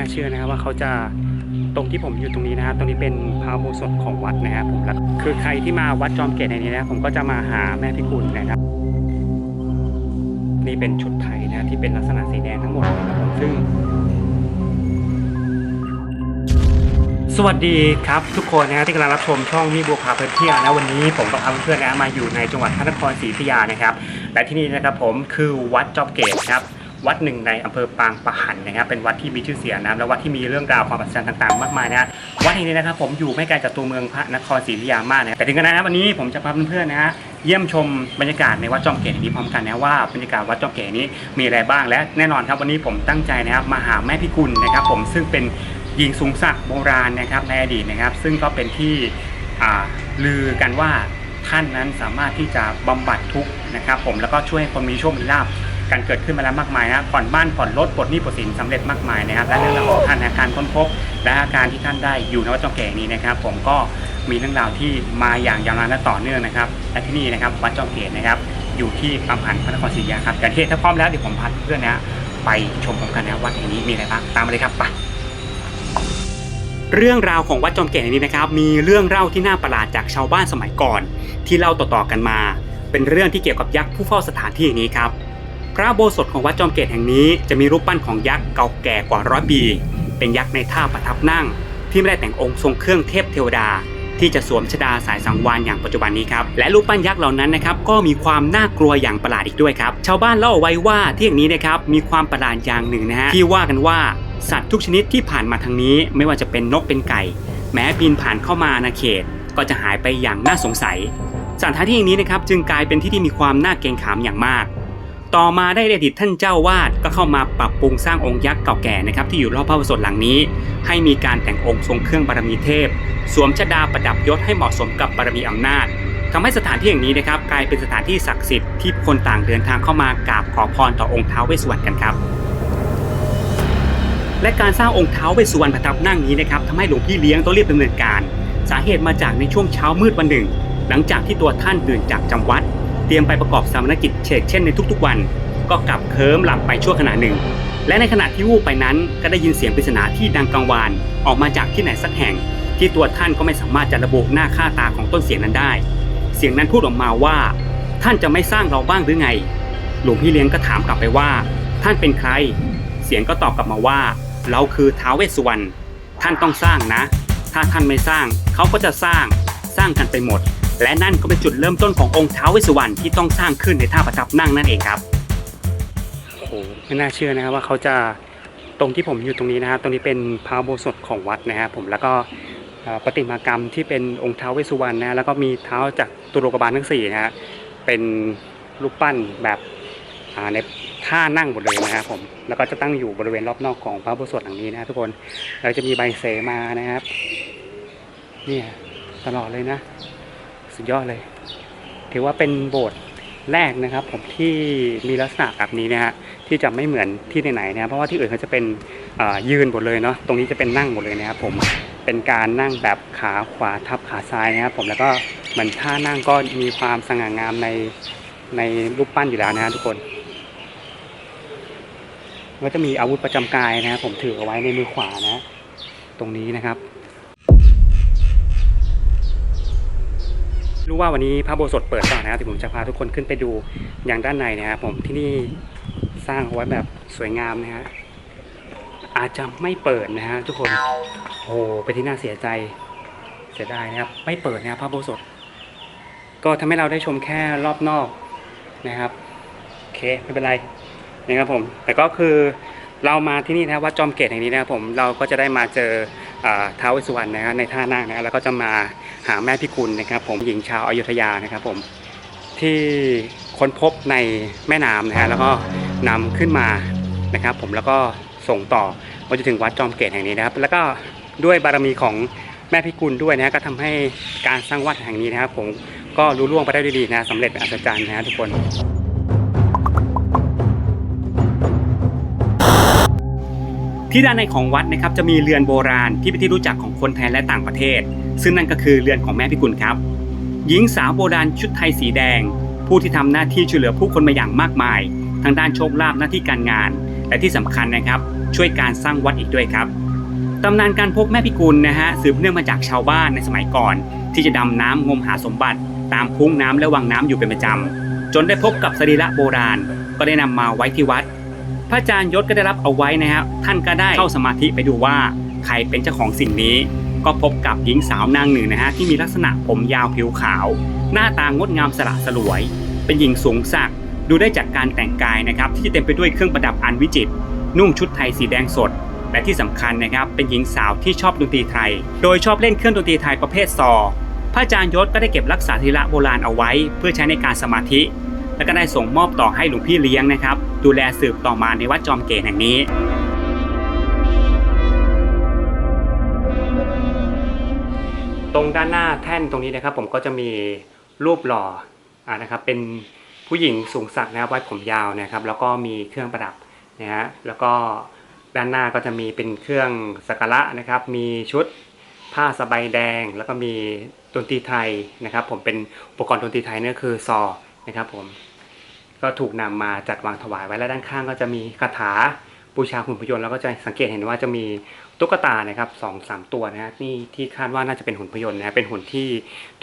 น่าเชื่อนะครับว่าเขาจะตรงที่ผมอยู่ตรงนี้นะครับตรงนี้เป็นพระโบสถของวัดนะครับผมแล้วคือใครที่มาวัดจอมเกตในนี้นะผมก็จะมาหาแม่พิกุลนะครับ นี่เป็นชุดไทยนะที่เป็นลักษณะสีแดงทั้งหมดนะครับผมซึ่ง สวัสดีครับทุกคนนะที่กำลังรับชมช่องมีบัวพาเพลินเที่ยวนะวันนี้ผมกับเพื่อนๆนะมาอยู่ในจังหวัดพระนครศรีอยุธยานะครับ และที่นี่นะครับผมคือวัดจอมเกตครับ วัดหนึ่งในอำเภอปางปะหันนะครับเป็นวัดที่มีชื่อเสียงนะและวัดที่มีเรื่องราวความอัศจรรย์ต่างๆ มากมายนะวัดแห่งนี้นะครับผมอยู่ไม่ไกลจากตัวเมืองพระนครศรีอยุธยามากนะแต่ถึงกันนะครับวันนี้ผมจะพาเพื่อนๆนะฮะเยี่ยมชมบรรยากาศในวัดจอมเกตแห่งนี้พร้อมกันนะว่าบรรยากาศวัดจอมเกตนี้มีอะไรบ้างและแน่นอนครับวันนี้ผมตั้งใจนะครับมาหาแม่พิกุลนะครับ ผมซึ่งเป็นหญิงสูงศักดิ์โบราณนะครับในอดีตนะครับ ซึ่งก็เป็นที่ลือกันว่าท่านนั้นสามารถที่จะบำบัดทุกข์นะครับ ผมแล้วก็ช่วยคนมีโชคมีลาภ การเกิดขึ้นมาแล้วมากมายนะผ่อนบ้านผ่อนรถปลดหนี้ปลดสินสำเร็จมากมายนะครับและเรื่องราวของท่านนะการค้นพบ และอาการที่ท่านได้อยู่ในวัดจอมแก่นี้นะครับ ผมก็มีเรื่องราวที่มาอย่างยาวนานและต่อเนื่องนะครับและที่นี่นะครับวัดจอมเกตนะครับอยู่ที่ปัมพันพระนครศรีอยุธยาครับแต่ที่ถ้าพร้อมแล้วเดี๋ยวผมพาเพื่อนนะไปชมพร้อมกันนะวัดแห่งนี้มีอะไรบ้างตามมาเลยครับไปเรื่องราวของวัดจอมเกตแห่งนี้นะครับ มีเรื่องเล่าที่น่าประหลาดจากชาวบ้านสมัยก่อน ที่เล่าต่อๆกันมา เป็นเรื่องที่เกี่ยวกับยักษ์ผู้เฝ้าสถานที่แห่งนี้ครับ ระโบสถของวัดจอมเกตแห่งนี้จะมีรูปปั้นของยักษ์เก่าแก่กว่าร้อยปี เป็นยักษ์ในท่าประทับนั่ง ที่ไม่ได้แต่งองค์ทรงเครื่องเทพเทวดา ที่จะสวมชดาสายสังวานอย่างปัจจุบันนี้ครับ และรูปปั้นยักษ์เหล่านั้นนะครับก็มีความน่ากลัวอย่างประหลาดอีกด้วยครับ ชาวบ้านเล่าเอาไว้ว่าที่แห่งนี้นะครับมีความประหลาดอย่างหนึ่งนะฮะที่ว่ากันว่าสัตว์ทุกชนิดที่ผ่านมาทางนี้ไม่ว่าจะเป็นนกเป็นไก่ แม้บินผ่านเข้ามาอาณาเขต ก็จะหายไปอย่างน่าสงสัยสถานที่แห่งนี้นะครับจึงกลายเป็นที่ที่มีความน่าเกรงขามอย่างมาก ต่อมาได้อดีตท่านเจ้าวาดก็เข้ามาปรับปรุงสร้างองค์ยักษ์เก่าแก่นะครับที่อยู่รอบพระอุโบสถหลังนี้ ให้มีการแต่งองค์ทรงเครื่องบารมีเทพ สวมชดาประดับยศให้เหมาะสมกับบารมีอำนาจทำให้สถานที่แห่งนี้นะครับกลายเป็นสถานที่ศักดิ์สิทธิ์ที่คนต่างเดินทางเข้ามากราบขอพรต่อองค์ท้าวเวสสุวรรณกันครับและการสร้างองค์เท้าเวสสุวรรณประทับนั่งนี้นะครับทำให้หลวงพี่เลี้ยงต้องรีบดำเนินการ สาเหตุมาจากในช่วงเช้ามืดวันหนึ่ง หลังจากที่ตัวท่านตื่นจากจำวัด เตรียมไปประกอบสามนกิจเชกเช่นในทุกๆวัน ก็กลับเคิมหลับไปชั่วขณะหนึ่ง และในขณะที่วูบไปนั้นก็ได้ยินเสียงปริศนาที่ดังกังวานออกมาจากที่ไหนสักแห่ง ที่ตัวท่านก็ไม่สามารถจะระบุหน้าค่าตาของต้นเสียงนั้นได้ เสียงนั้นพูดออกมาว่า ท่านจะไม่สร้างเราบ้างหรือไง หลวงพี่เลี้ยงก็ถามกลับไปว่า ท่านเป็นใคร เสียงก็ตอบกลับมาว่า เราคือท้าวเวสสุวรรณท่านต้องสร้างนะ ถ้าท่านไม่สร้างเขาก็จะสร้างสร้างกันไปหมด และนั่นก็เป็นจุดเริ่มต้นขององค์ท้าวเวสสุวรรณที่ต้องสร้างขึ้นในท่าประทับนั่งนั่นเองครับโอ้โหไม่น่าเชื่อนะครับว่าเขาจะตรงที่ผมอยู่ตรงนี้นะครับตรงนี้เป็นพระโบสถของวัดนะครับผมแล้วก็ประติมากรรมที่เป็นองค์ท้าวเวสสุวรรณนะแล้วก็มีเท้าจากตุโลกบาลทั้งสี่นะฮะเป็นรูปปั้นแบบในท่านั่งหมดเลยนะครับผมแล้วก็จะตั้งอยู่บริเวณรอบนอกของพระโบสถหลังนี้นะทุกคนแล้วจะมีใบเสมานะครับเนี่ยตลอดเลยนะ สุดยอดเลย ถือว่าเป็นโบสถ์แรกนะครับ ผมที่มีลักษณะแบบนี้นะฮะที่จะไม่เหมือนที่ไหนๆนะครับเพราะว่าที่อื่นเขาจะเป็นยืนหมดเลยเนาะตรงนี้จะเป็นนั่งหมดเลยนะครับผมเป็นการนั่งแบบขาขวาทับขาซ้ายนะครับผมแล้วก็เหมือนท่านั่งก็มีความสง่างามในในรูปปั้นอยู่แล้วนะฮะทุกคนก็จะมีอาวุธประจำกายนะครับผมถือเอาไว้ในมือขวานะ ตรงนี้นะครับ รู้ว่าวันนี้พระโบสถเปิดก่อนนะครับที่ผมจะพาทุกคนขึ้นไปดูอย่างด้านในนะครับผมที่นี่สร้างเอาไว้แบบสวยงามนะฮะอาจจะไม่เปิดนะฮะทุกคนโอ้เป็นที่น่าเสียใจเสียดายนะครับ ไม่เปิดนะครับพระโบสถก็ทำให้เราได้ชมแค่รอบนอกนะครับโอเคไม่เป็นไรนะครับผม แต่ก็คือเรามาที่นี่นะวัดจอมเกตแห่งนี้นะครับผมเราก็จะได้มาเจออ่าท้าวเวสสุวรรณนะครับในท่านั่งนะคแล้วก็จะมา หาแม่พิกุลนะครับผมหญิงชาวอยุธยานะครับผมที่ค้นพบในแม่น้ำนะฮะแล้วก็นำขึ้นมานะครับ ผมแล้วก็ส่งต่อมาจนถึงวัดจอมเกตแห่งนี้นะครับ แล้วก็ด้วยบารมีของแม่พิกุลด้วยนะก็ทำให้การสร้างวัดแห่งนี้นะครับ ผมก็รู้ล่วงไปได้ดีนะสำเร็จเป็นอัศจรรย์นะทุกคน ที่ด้านในของวัดนะครับจะมีเรือนโบราณที่เป็นที่รู้จักของคนไทยและต่างประเทศ ซึ่งนั่นก็คือเรือนของแม่พิกุลครับ หญิงสาวโบราณชุดไทยสีแดง ผู้ที่ทำหน้าที่ช่วยเหลือผู้คนมาอย่างมากมาย ทางด้านโชคลาภหน้าที่การงาน และที่สำคัญนะครับ ช่วยการสร้างวัดอีกด้วยครับตำนานการพบแม่พิกุลนะฮะสืบเนื่องมาจากชาวบ้านในสมัยก่อน ที่จะดำน้ำงมหาสมบัติ ตามคุ้งน้ำและวังน้ำอยู่เป็นประจำจนได้พบกับสรีระโบราณ ก็ได้นำมาไว้ที่วัด พระอาจารย์ยศก็ได้รับเอาไว้นะฮะท่านก็ได้เข้าสมาธิไปดูว่าใครเป็นเจ้าของสิ่งนี้ ก็พบกับหญิงสาวนางหนึ่งนะฮะที่มีลักษณะผมยาวผิวขาว หน้าตางดงามสละสลวย เป็นหญิงสูงสักดูได้จากการแต่งกายนะครับที่เต็มไปด้วยเครื่องประดับอันวิจิตรนุ่งชุดไทยสีแดงสด และที่สำคัญนะครับเป็นหญิงสาวที่ชอบดนตรีไทย โดยชอบเล่นเครื่องดนตรีไทยประเภทซอพระอาจารย์ยศก็ได้เก็บรักษาธีระโบราณเอาไว้ เพื่อใช้ในการสมาธิ และก็ได้ส่งมอบต่อให้หลวงพี่เลี้ยงนะครับ ดูแลสืบต่อมาในวัดจอมเกตแห่งนี้ตรงด้านหน้าแท่นตรงนี้นะครับ ผมก็จะมีรูปหล่ออ่านะครับ เป็นผู้หญิงสูงสักนะครับไว้ผมยาวนะครับ แล้วก็มีเครื่องประดับนะฮะแล้วก็ด้านหน้าก็จะมีเป็นเครื่องสักการะนะครับ มีชุดผ้าสบายแดง แล้วก็มีดนตรีไทยนะครับ ผมเป็นอุปกรณ์ดนตรีไทยนี่คือซอนะครับผม ก็ถูกนำมาจัดวางถวายไว้และด้านข้างก็จะมีคาถาบูชาหุ่นพยนต์แล้วก็จะสังเกตเห็นว่าจะมีตุ๊กตานะครับสองสามตัวนะฮะนี่ที่คาดว่าน่าจะเป็นหุ่นพยนต์นะฮะเป็นหุ่นที่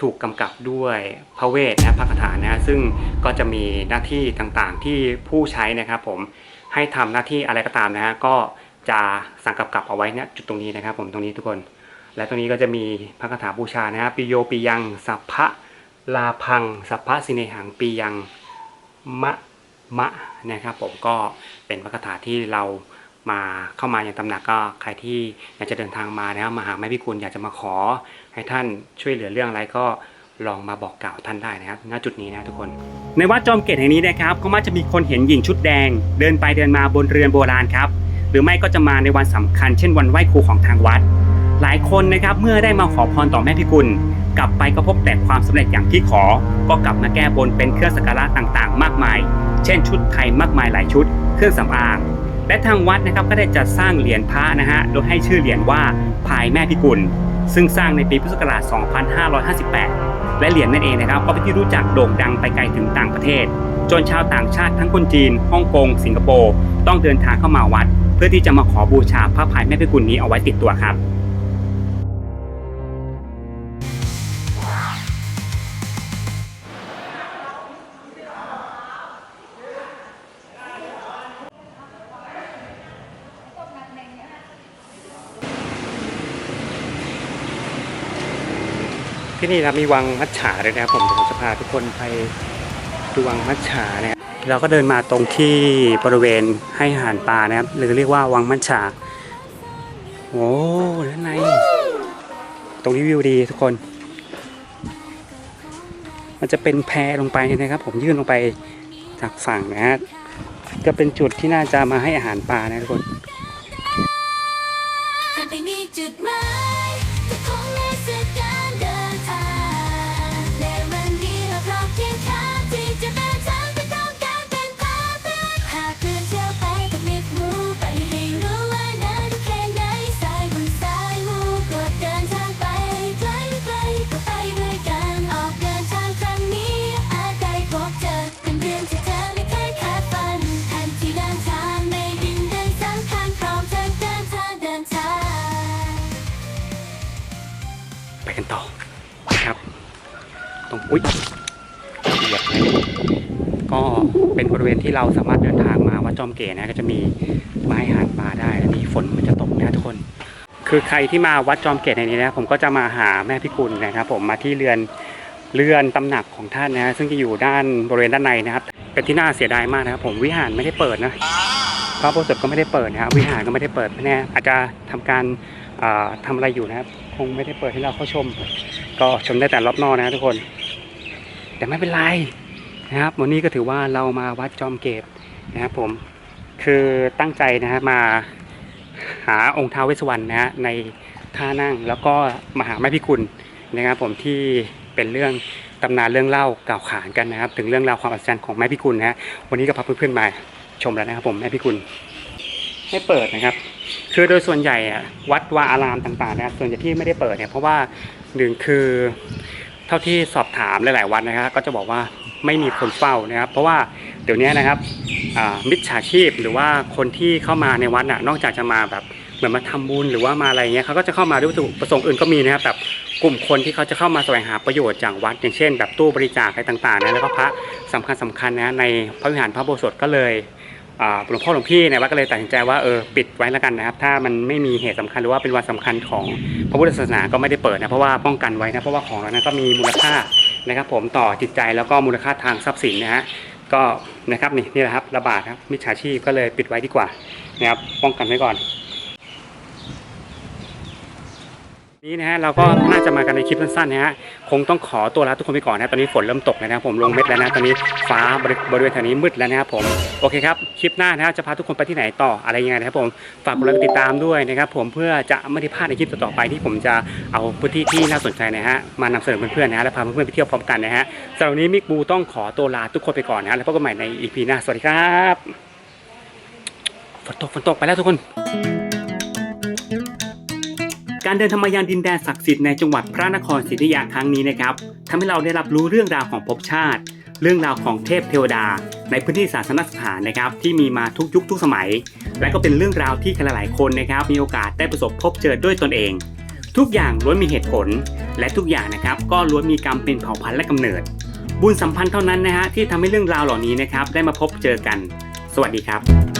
ถูกกำกับด้วยพระเวทนะพระคาถานะฮะซึ่งก็จะมีหน้าที่ต่างๆที่ผู้ใช้นะครับ ผมให้ทำหน้าที่อะไรก็ตามนะฮะก็จะสั่งกำกับเอาไว้เนี่ยจุดตรงนี้นะครับ ผมตรงนี้ทุกคน และตรงนี้ก็จะมีพระคาถาบูชานะฮะปิโยปิยังสัพพะลาพังสัพพะสิเนหังปียัง มะมะนะครับผมก็เป็นพระคาถาที่เรามาเข้ามาอย่างตำหนักก็ใครที่อยากจะเดินทางมานะครับมาหาแม่พิกุลอยากจะมาขอ ให้ท่านช่วยเหลือเรื่องอะไรก็ลองมาบอกกล่าวท่านได้นะครับณจุดนี้นะทุกคน ในวัดจอมเกตแห่งนี้นะครับก็มักจะมีคนเห็นหญิงชุดแดง เดินไปเดินมาบนเรือนโบราณครับ หรือไม่ก็จะมาในวันสำคัญเช่นวันไหว้ครูของทางวัด หลายคนนะครับเมื่อได้มาขอพรต่อแม่พิกุล กลับไปก็พบแต่ความสำเร็จอย่างที่ขอ ก็กลับมาแก้บนเป็นเครื่องสักการะต่างๆ มากมาย เช่นชุดไทยมากมายหลายชุด เครื่องสำอาง และทางวัดนะครับก็ได้จัดสร้างเหรียญพระนะฮะโดยให้ชื่อเหรียญว่าพายแม่พิกุล ซึ่งสร้างในปีพุทธศักราช 2558 และเหรียญนั่นเองนะครับก็เป็นที่รู้จักโด่งดังไปไกลถึงต่างประเทศ จนชาวต่างชาติทั้งคนจีนฮ่องกง สิงคโปร์ต้องเดินทางเข้ามาวัด เพื่อที่จะมาขอบูชาพระพายแม่พิกุลนี้เอาไว้ติดตัวครับ ที่นี่นะมีวังมัจฉาเลยนะครับผมผมจะพาทุกคนไปดูวังมัจฉาเนี่ยเราก็เดินมาตรงที่บริเวณให้อาหารปลานะครับ หรือเรียกว่าวังมัจฉาโอ้ด้านในตรงนี้วิวดีทุกคน มันจะเป็นแพลงไปนะครับ ผมยื่นลงไปจากฝั่งนะฮะก็เป็นจุดที่น่าจะมาให้อาหารปลานะทุกคนจะไปมีจุดหมายจะคน กันต่อนะครับ ตรงอุ้ยเหยียบเลยก็เป็นบริเวณที่เราสามารถเดินทางมาวัดจอมเกตนะก็จะมีไม้หาดปลาได้และนี่ฝนมันจะตกนะทุกคน คือใครที่มาวัดจอมเกตในนี้นะผมก็จะมาหาแม่พิกุลนะครับ ผมมาที่เรือนเรือนตำหนักของท่านนะ ซึ่งจะอยู่ด้านบริเวณด้านในนะครับ เป็นที่น่าเสียดายมากนะครับ ผมวิหารไม่ได้เปิดนะพระโบสถ์ก็ไม่ได้เปิดนะครับ วิหารก็ไม่ได้เปิดแน่อาจจะทำการอ่าทำอะไรอยู่นะครับ คงไม่ได้เปิดให้เราเข้าชม ก็ชมได้แต่รอบนอกนะทุกคน แต่ไม่เป็นไรนะครับ วันนี้ก็ถือว่าเรามาวัดจอมเกตนะครับผมคือตั้งใจนะฮะมาหาองค์ท้าวเวสสวรรณนะฮะในท่านั่งแล้วก็มาหาแม่พิกุลนะครับผมที่เป็นเรื่องตำนานเรื่องเล่ากล่าวขานกันนะครับ ถึงเรื่องราวความอัศจรรย์ของแม่พิกุลนะฮะวันนี้ก็พาเพื่อนๆมาชมแล้วนะครับผมแม่พิกุล ให้เปิดนะครับ คือโดยส่วนใหญ่อะวัดวาอารามต่างๆนะครับ ส่วนใหญ่ที่ไม่ได้เปิดเนี่ยเพราะว่าหนึ่งคือเท่าที่สอบถามหลาย ๆ วัดนะครับ ก็จะบอกว่าไม่มีคนเฝ้านะครับ เพราะว่าเดี๋ยวนี้นะครับมิจฉาชีพหรือว่าคนที่เข้ามาในวัดน่ะนอกจากจะมาแบบเหมือนมาทำบุญหรือว่ามาอะไรเงี้ยเขาก็จะเข้ามาด้วยวัตถุประสงค์อื่นก็มีนะครับแบบกลุ่มคนที่เขาจะเข้ามาแสวงหาประโยชน์จากวัด อย่างเช่น แบบตู้บริจาคอะไรต่างๆนะแล้วก็พระสำคัญสำคัญนะในพระวิหารพระโบสถก็เลย หลวงพ่อหลวงพี่เนี่ยวัดก็เลยตัดสินใจว่าเออปิดไว้แล้วกันนะครับ ถ้ามันไม่มีเหตุสำคัญหรือว่าเป็นวันสำคัญของพระพุทธศาสนาก็ไม่ได้เปิดนะเพราะว่าป้องกันไว้นะเพราะว่าของเรานั้นก็มีมูลค่านะครับผมต่อจิตใจแล้วก็มูลค่าทางทรัพย์สินนะฮะก็นะครับนี่นี่แหละครับระบาดครับมิจฉาชีพก็เลยปิดไว้ดีกว่านะครับป้องกันไว้ก่อน นี้นะฮะเราก็น่าจะมากันในคลิปสั้นๆนะฮะคงต้องขอตัวลาทุกคนไปก่อนนะตอนนี้ฝนเริ่มตกแล้วนะครับผมลงเม็ดแล้วนะตอนนี้ฟ้าบริบรเวณแถวนี้มืดแล้วนะครับผมโอเคครับคลิปหน้านะฮะจะพาทุกคนไปที่ไหนต่ออะไรยังไงนะครับผมฝากกดไลค์ติดตามด้วยนะครับผมเพื่อจะไม่ได้พลาดในคลิปต่อๆไปที่ผมจะเอาพื้นที่ที่น่าสนใจนะฮะมานำเสนอเพื่อนๆนะฮะและพาเพื่อนๆไปเที่ยวพร้อมกันนะฮะสำหรับวันนี้มิกบูต้องขอตัวลาทุกคนไปก่อนนะฮะแล้วพบกันใหม่ใน EP หน้าสวัสดีครับฝนตกฝนตกไปแล้วทุกคน การเดินธรรมยานดินแดนศักดิ์สิทธิ์ในจังหวัดพระนครศรีอยุธยาครั้งนี้นะครับทำให้เราได้รับรู้เรื่องราวของภพชาติ เรื่องราวของเทพเทวดา ในพื้นที่ศาสนสถานนะครับที่มีมาทุกยุคทุกสมัย และก็เป็นเรื่องราวที่ใครหลายๆคนนะครับมีโอกาสได้ประสบพบเจอด้วยตนเอง ทุกอย่างล้วนมีเหตุผล และทุกอย่างนะครับก็ล้วนมีกรรมเป็นเผ่าพันธุ์และกำเนิด บุญสัมพันธ์เท่านั้นนะฮะที่ทำให้เรื่องราวเหล่านี้นะครับได้มาพบเจอกัน สวัสดีครับ